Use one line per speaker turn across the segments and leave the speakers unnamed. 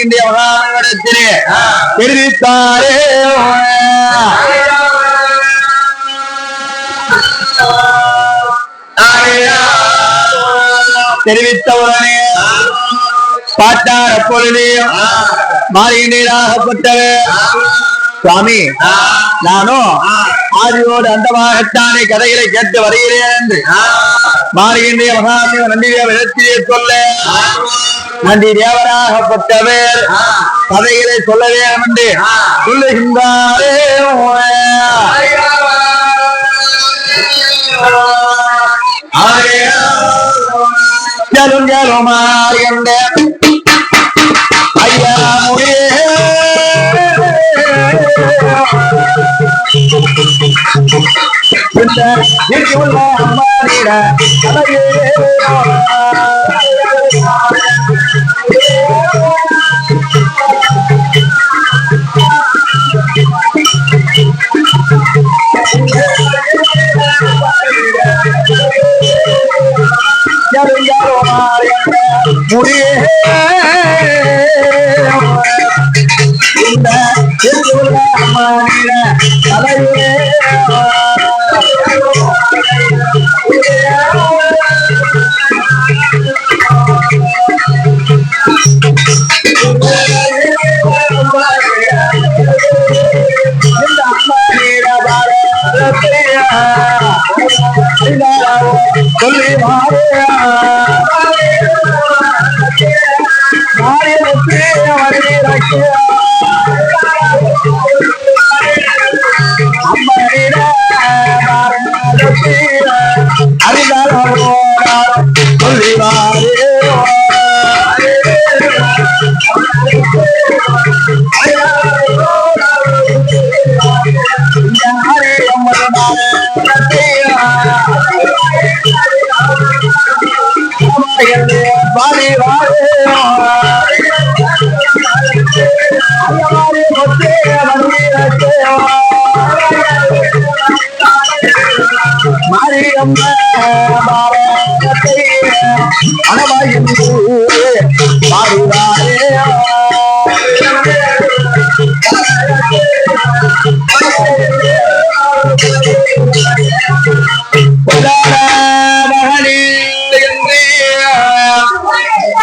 மாறுகின்ற மகாமனிடத்திலே தெரிவித்தாரே. தெரிவித்தவுடனே பாட்டார் அப்பொழுதே மாறுகின்றீராகப்பட்டவர் சுவாமி நானும் ஆதியோடு அந்தமாகத்தானே கதைகளை கேட்டு வருகிறேன் என்று. மாறுகின்ற மகாமிய நந்திதேவ இடத்திலே சொல்ல. நந்தி தேவராகப்பட்டவர் கதைகளை சொல்ல வேண்டும் என்று சொல்லுகின்றாரே ஜலும் ஜலுமாறுகின்ற ஐயா இந்த இங்குள்ள அம்மானிட முடியே. இந்த அம்மானிட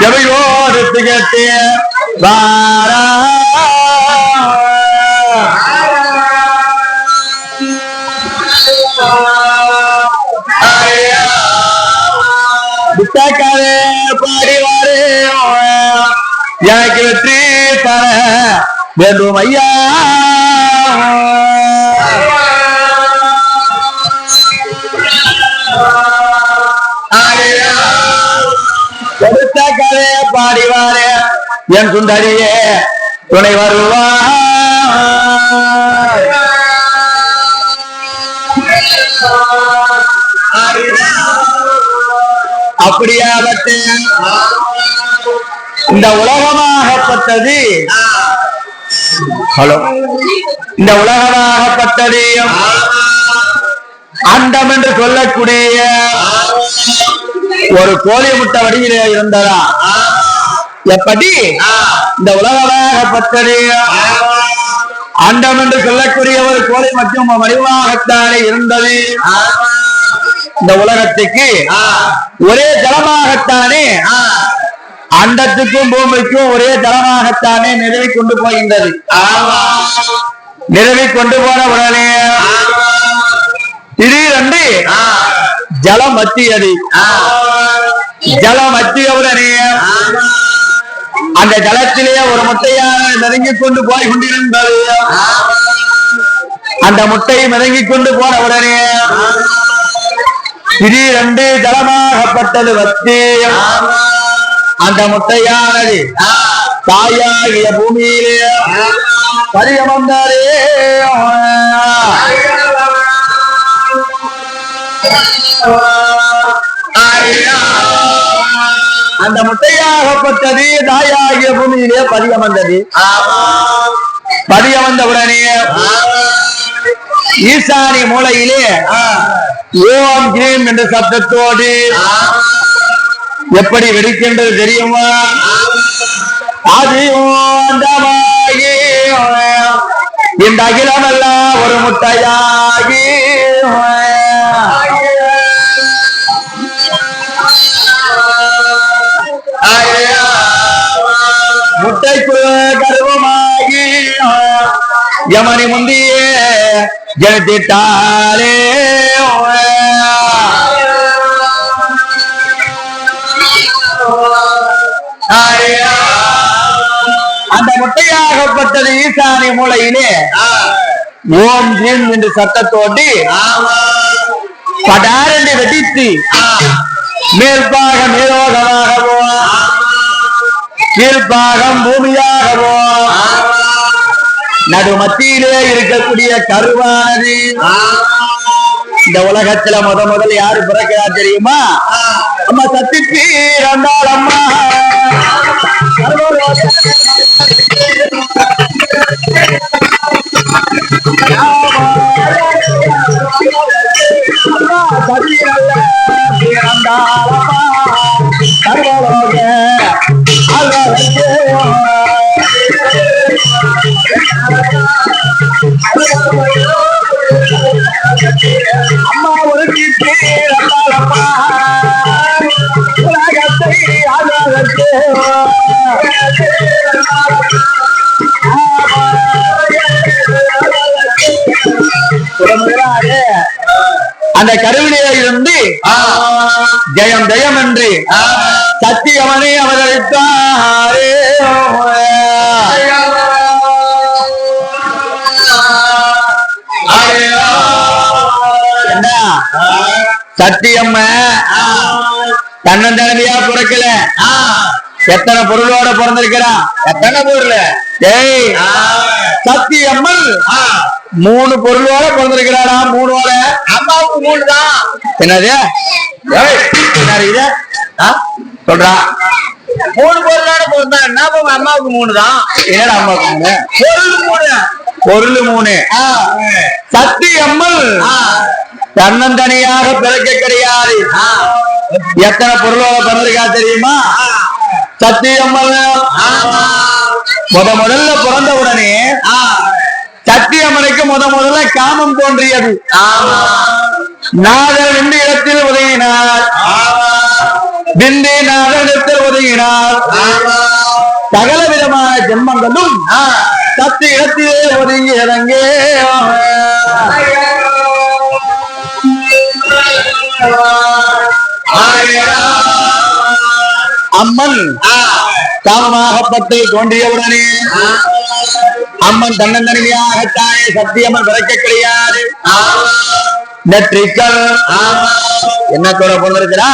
எவையோடு திகட்டே வாரா புத்தகவே பாடிவாரே எனக்கு வெற்றி தர வேண்டும் ஐயா. கொடுத்த கதைய பாடிவாரே என் சுந்தரியே துணை வருவா அப்படியாகட்டு இந்த உலகமாகப்பட்டது. ஹலோ. இந்த உலகமாகப்பட்டது அண்டம் என்று சொல்லக்கூடிய ஒரு கோழி முட்டை வடிவிலே இருந்ததா? எப்படி? இந்த உலகமாகப்பட்டது அண்டம் என்று சொல்லக்கூடிய ஒரு கோழி மற்றும் வடிவமாகத்தானே இருந்தது. இந்த உலகத்துக்கு ஒரே ஜலமாகத்தானே அண்டத்துக்கும் பூமிக்கும் ஒரே ஜலமாகத்தானே நிறுவி கொண்டு போகின்றது. நிறுவி கொண்டு போன உடனே திடீரென்று ஜலம் மத்தியது ஜலம் மத்தியவுடனே அந்த ஜலத்திலே ஒரு முட்டையாக நெருங்கிக் கொண்டு போய் கொண்டிருந்தது. அந்த முட்டை மிதங்கிக் கொண்டு போன உடனே திடீரென்று ஜலமாகப்பட்டது வத்தி அந்த முட்டையானது தாயாகிய பூமியிலே பரியமந்தாரே அந்த முட்டையாகப்பட்டது தாயாகிய பூமியிலே பதியமந்தது பதியமந்த உடனே ஈசானி மூலையிலே ஓம் கிரீம் என்ற சப்தத்தோடு எப்படி வெடிக்கின்றது தெரியுமா? ஆதியோந்தமாகி இந்த அகிலம் எல்லாம் ஒரு முட்டையாகி முட்டைக்கு கருவமாகி யமனி முந்தியே ஜனித்திட்டாலே முட்டையாகப்பட்டது ஈசானி மூலையிலே. ஓம் ஜீம் என்று சத்தத்தோடு படாரண்டு வெடித்து மேல்பாக மேலோகமாகவோ கீழ்ப்பாகம் பூமியாகவோ நடுமத்தியிலே இருக்கக்கூடிய கருவானது. இந்த உலகத்துல முத முதல் யாரு பிறக்கிறா தெரியுமா? அம்மா சத்தி பீரந்தாள் அம்மா. அம்மா சத்தி நல்ல பீரந்தாள் அம்மா சர்வலோக அழகே அம்மா ஒரு கீர்த்தி ரத்தாளம்மா உலகத்தை ஆளாதே அந்த கருவிலே இருந்து ஜெயம் ஜெயம் என்று சத்தியமனை அவதரித்தாரே. சத்தியம்ம. தன்னந்தனவியா பிறக்கல. எத்தனை பொருளோட பிறந்திருக்கிறா எத்தனை பொருள்? ஏய் சத்தியம்மன் மூணு பொருளோட பிறந்திருக்கிறாரா மூணோட அம்மாவுக்கு மூணு தான் என்னது ஆ? சொல்றா. மூணு பொருளோட பிறந்தா என்ன அம்மாவுக்கு? மூணு தான் என்னடா அம்மாவுக்கு மூணு? பொருள் மூணு. பொருள் மூணு. சத்தியம்மன் தன்னந்தனியாக பிறக்க கிடையாது. எத்தனை பொருளோட பிறந்திருக்கா தெரியுமா? சத்தியம்மன் முத முதல்ல பிறந்த உடனே சத்தியம்மனுக்கு முத முதல்ல காமம் தோன்றியது. நாதர் விந்து இடத்தில் உதவினார் விந்தி நாதரிடத்தில் உதவினார் சகல விதமான ஜென்மங்களும் சத்து இடத்திலே ஒதுங்கி இறங்கே. அம்மன் காமமாகப்பட்டு தோன்றியவுடனே அம்மன் தன்னந்தனிமையாகத்தானே சத்தியம்மன் பிறக்க கிடையாது நெற்றிக்கல். என்ன கூட பிறந்திருக்கிறா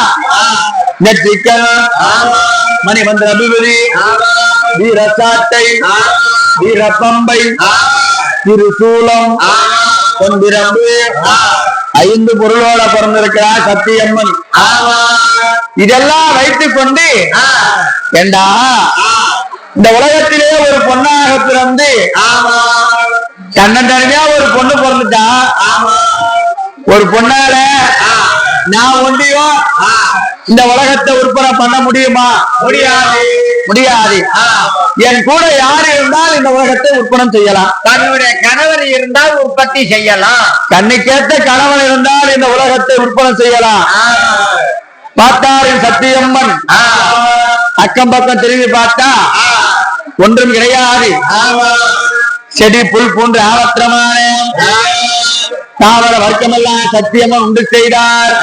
நெற்றிக்கல். மணிமந்திர அபிபதி வீரசாட்டை. வீரப்பம்பை. திருசூலம். பொன்பிரம்பு. ஐந்து பொருளோட பிறந்திருக்கிறா சத்தியம்மன். இதெல்லாம் வைத்துக் கொண்டு ஏண்டா இந்த உலகத்திலே ஒரு பொண்ணாக பிறந்து தன்னந்தனியா ஒரு பொண்ணு பிறந்துட்டா? ஒரு பொண்ணால நான் ஒண்டியும் இந்த உலகத்தை உற்பத்தி பண்ண முடியுமா? முடியாது. முடியாது. என் கூட யார் இருந்தால் இந்த உலகத்தை உற்பனம் செய்யலாம்.
தன்னுடைய கணவர் இருந்தால் உற்பத்தி செய்யலாம்.
கண்ணுக்கேற்ற கணவன் இருந்தால் இந்த உலகத்தை உற்பனம் செய்யலாம். பார்த்தாரின் சத்தியம்மன். அக்கம் பக்கம் திரும்பி பார்த்தா ஒன்றும் கிடையாது. செடி புல் போன்ற ஆவத்திரமான தாவர வர்க்கமெல்லாம் சத்தியமா உண்டு செய்தார்.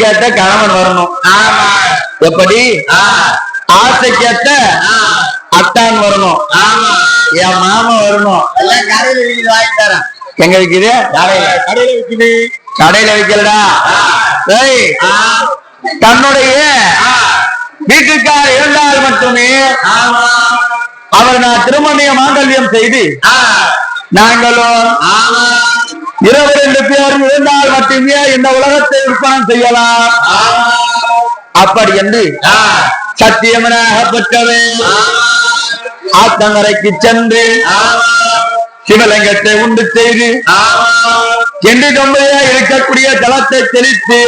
கேட்ட கணவன் வரணும். எப்படி? ஆசைக்கேற்ற அத்தான் வரணும். என் மாமா வரணும்.
எல்லாம் கடையில் வீடு வாங்கி தரேன்
எங்க விக்குது?
கடையில விக்குது.
கடையில வைக்கலடா. தன்னுடைய வீட்டுக்கார் இருந்தால் மட்டுமே அவர் நான் திருமணிய மாங்கல்யம் செய்து நாங்களும் இருபது ரெண்டு பேர் இருந்தால் மட்டுமே இந்த உலகத்தை விற்பனை செய்யலாம். அப்படி என்று சத்தியமனாக பெற்றவன் ஆத்தங்கரைக்கு சென்று சிவலிங்கத்தை உண்டு செய்து என்று தொம்பையா இருக்கக்கூடிய தளத்தை தெளித்து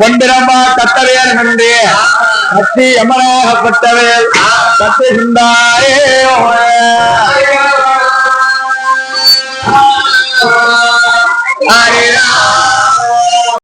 கொண்டிரமா தத்தவையார் என்று சக்தி அமராகப்பட்டவள் சக்தி சுண்டாயே
ஹரே